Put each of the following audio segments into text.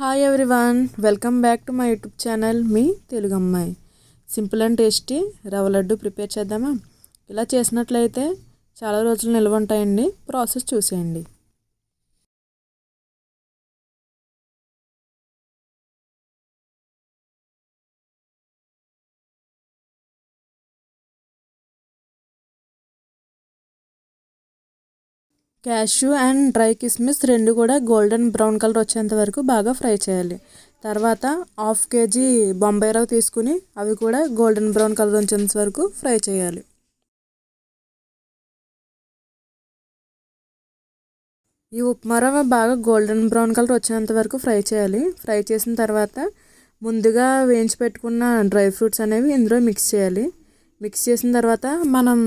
Hi everyone welcome back to my YouTube channel మీ తెలుగు అమ్మాయి. Simple and tasty రవ్వ laddu prepare చేద్దామా? ఇలా చేసినట్లయితే చాలా రోజులు నిల్వ ఉంటాయండి ప్రాసెస్ చూసేయండి. క్యాష్యూ అండ్ డ్రై కిస్మిస్ రెండు కూడా గోల్డెన్ బ్రౌన్ కలర్ వచ్చేంత వరకు బాగా ఫ్రై చేయాలి. తర్వాత హాఫ్ కేజీ బొంబాయి రవ్వ తీసుకుని అవి కూడా గోల్డెన్ బ్రౌన్ కలర్ వచ్చేంత వరకు ఫ్రై చేయాలి. ఈ ఉప్మా రవ్వ బాగా గోల్డెన్ బ్రౌన్ కలర్ వచ్చేంత వరకు ఫ్రై చేయాలి. ఫ్రై చేసిన తర్వాత ముందుగా వేయించి పెట్టుకున్న డ్రై ఫ్రూట్స్ అనేవి ఇందులో మిక్స్ చేయాలి. మిక్స్ చేసిన తర్వాత మనం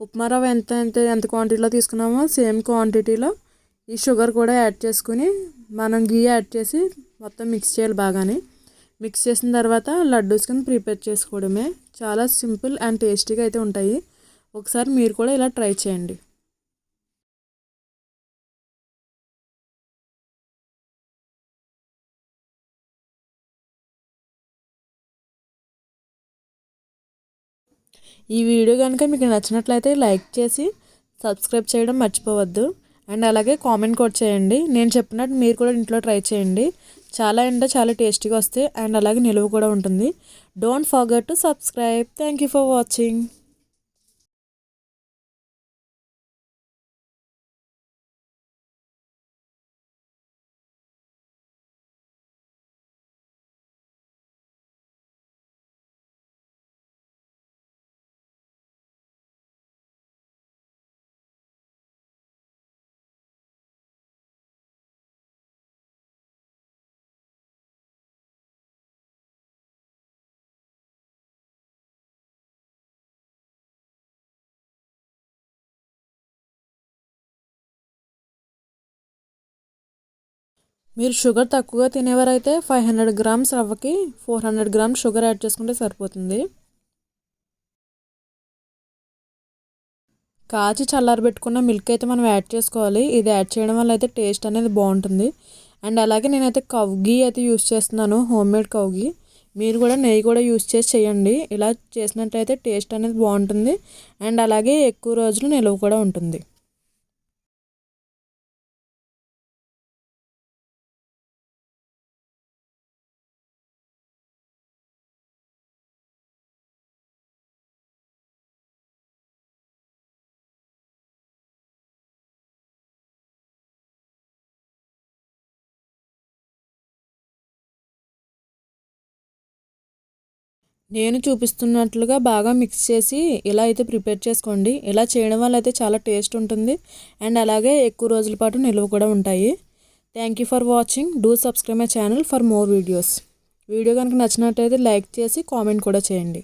ఉప్మా రవ్వ ఎంత ఎంత ఎంత క్వాంటిటీలో తీసుకున్నామో సేమ్ క్వాంటిటీలో ఈ షుగర్ కూడా యాడ్ చేసుకుని మనం గీ యాడ్ చేసి మొత్తం మిక్స్ చేయాలి బాగానే. మిక్స్ చేసిన తర్వాత లడ్డూస్ కింద ప్రిపేర్ చేసుకోవడమే. చాలా సింపుల్ అండ్ టేస్టీగా అయితే ఉంటాయి. ఒకసారి మీరు కూడా ఇలా ట్రై చేయండి. ఈ వీడియో కనుక మీకు నచ్చినట్లయితే లైక్ చేసి సబ్స్క్రైబ్ చేయడం మర్చిపోవద్దు. అండ్ అలాగే కామెంట్ కూడా చేయండి. నేను చెప్పినట్టు మీరు కూడా ఇంట్లో ట్రై చేయండి. చాలా అంటే చాలా టేస్టీగా వస్తాయి అండ్ అలాగే నిలువ కూడా ఉంటుంది. Don't forget to subscribe thank you for watching మీరు షుగర్ తక్కువగా తినేవారైతే five hundred grams రవ్వకి four hundred grams sugar add చేసుకుంటే సరిపోతుంది. కాచి చల్లారబెట్టుకున్న మిల్క్ అయితే మనం యాడ్ చేసుకోవాలి. ఇది యాడ్ చేయడం వల్ల అయితే టేస్ట్ అనేది బాగుంటుంది. అండ్ అలాగే నేనైతే కవ్ గీ అయితే యూస్ చేస్తున్నాను హోమ్ మేడ్ కవ్ గీ మీరు కూడా నెయ్యి కూడా యూస్ చేసి చేయండి. ఇలా చేసినట్టయితే టేస్ట్ అనేది బాగుంటుంది. అండ్ అలాగే ఎక్కువ రోజులు నిలువ కూడా ఉంటుంది. నేను చూపిస్తున్నట్లుగా బాగా మిక్స్ చేసి ఇలా అయితే ప్రిపేర్ చేసుకోండి. ఇలా చేయడం వల్ల అయితే చాలా టేస్ట్ ఉంటుంది. అండ్ అలాగే ఎక్కువ రోజుల పాటు నిల్వ కూడా ఉంటాయి. Thank you for watching do subscribe my channel for more videos video కనుక నచ్చినట్టయితే లైక్ చేసి కామెంట్ కూడా చేయండి.